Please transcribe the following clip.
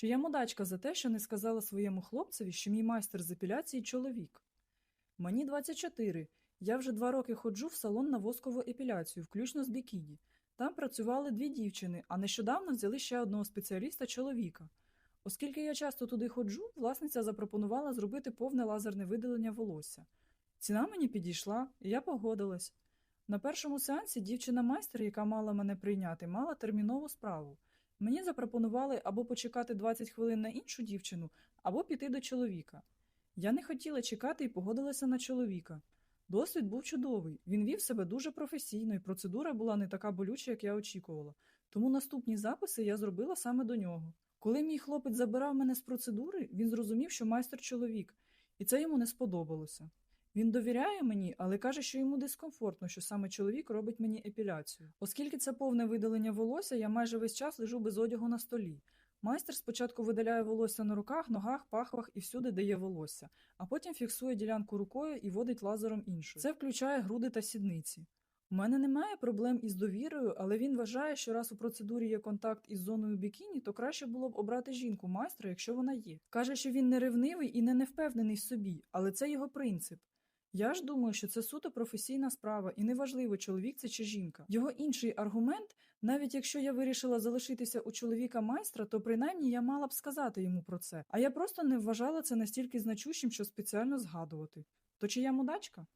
Чи я мудачка за те, що не сказала своєму хлопцеві, що мій майстер з епіляції чоловік? Мені 24. Я вже два роки ходжу в салон на воскову епіляцію, включно з бікіні. Там працювали дві дівчини, а нещодавно взяли ще одного спеціаліста чоловіка. Оскільки я часто туди ходжу, власниця запропонувала зробити повне лазерне видалення волосся. Ціна мені підійшла, і я погодилась. На першому сеансі дівчина-майстер, яка мала мене прийняти, мала термінову справу. Мені запропонували або почекати 20 хвилин на іншу дівчину, або піти до чоловіка. Я не хотіла чекати і погодилася на чоловіка. Досвід був чудовий. Він вів себе дуже професійно, і процедура була не така болюча, як я очікувала. Тому наступні записи я зробила саме до нього. Коли мій хлопець забирав мене з процедури, він зрозумів, що майстер чоловік, і це йому не сподобалося. Він довіряє мені, але каже, що йому дискомфортно, що саме чоловік робить мені епіляцію. Оскільки це повне видалення волосся, я майже весь час лежу без одягу на столі. Майстер спочатку видаляє волосся на руках, ногах, пахвах і всюди, де є волосся, а потім фіксує ділянку рукою і водить лазером іншу. Це включає груди та сідниці. У мене немає проблем із довірою, але він вважає, що раз у процедурі є контакт із зоною бікіні, то краще було б обрати жінку майстра, якщо вона є. Каже, що він не ревнивий і не невпевнений собі, але це його принцип. Я ж думаю, що це суто професійна справа, і неважливо, чоловік це чи жінка. Його інший аргумент, навіть якщо я вирішила залишитися у чоловіка майстра, то принаймні я мала б сказати йому про це. А я просто не вважала це настільки значущим, що спеціально згадувати. То чи я мудачка?